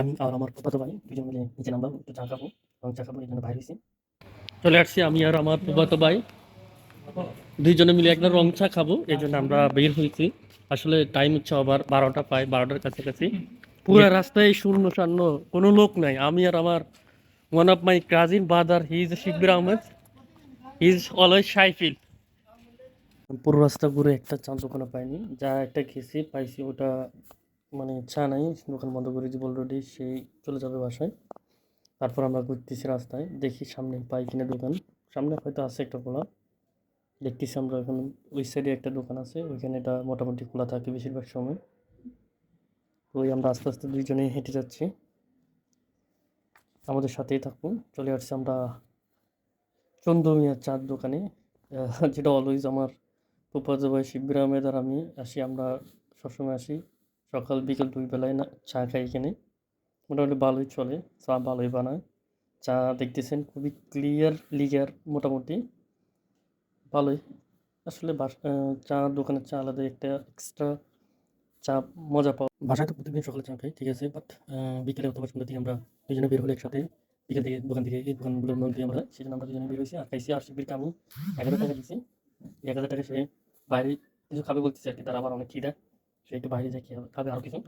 আমি আর আমার ফুফাতো ভাই দুজন মিলে নিচে নামলাম, একটু চা খাব, এবং চা খাব, এই জন্য চলে আসছি আমি আর আমার ফুফাতো ভাই। দুইজনে মিলে একটা রং চা খাব, এই জন্য আমরা বের হয়েছি। আসলে টাইম হচ্ছে আবার বারোটা পাই বারোটার কাছাকাছি। পুরো রাস্তায় শূন্য শান্য কোনো লোক নাই। আমি আর আমার one of my cousin brother he is Shikbir Ahmed he is always সাইফিল পুরো রাস্তা ঘুরে একটা চা দোকানে পাইনি। যা একটা খেয়েছি পাইছি ওটা মানে চা নাই, দোকান বন্ধ করে দিব অলরেডি সেই চলে যাবে বাসায়। তারপর আমরা ঘুরতেছি রাস্তায়, দেখি সামনে পাই কিনা দোকান। সামনে হয়তো আছে একটা খোলা। দেখতেছি আমরা এখন ওই সাইডে একটা দোকান আছে, ওইখানে এটা মোটামুটি খোলা থাকে বেশিরভাগ সময়। ওই আমরা আস্তে আস্তে দুইজনেই হেঁটে যাচ্ছি। আমাদের সাথেই থাকুন। চলে আসছি আমরা চন্দ্রমিয়ার চার দোকানে। যেটা অলওয়েজ আমার শিববির আহমেদ আর আমি আসি, আমরা সবসময় আসি। সকাল, বিকেল দুই বেলায় না চা খাই এখানে। মোটামুটি ভালোই চলে, চা ভালোই বানায়। চা দেখতেছেন, খুবই ক্লিয়ার লিগার মোটামুটি। ভালোই। আসলে চা দোকানের চা আলাদা একটা এক্সট্রা চা মজা পাওয়া। বাসায় তো প্রতিদিন সকালে চা খাই, ঠিক আছে বাট বিকেলে অথবা সন্ধ্যা থেকে আমরা দুজনে বের হলে একসাথে। বিকেল থেকে দোকান থেকে, এই দোকানগুলোর মধ্যে আমরা সেই জন্য আমরা দুজনে বের হয়েছি। আর খাইছি আর শিবিরকে আমি এক হাজার টাকা দিয়েছি এক হাজার টাকা সে বাইরে কিছু খাবে বলতেছে আর কি, তার আবার অনেক খিদা। সে একটু বাইরে যাই কি খাবে আরও কিছু?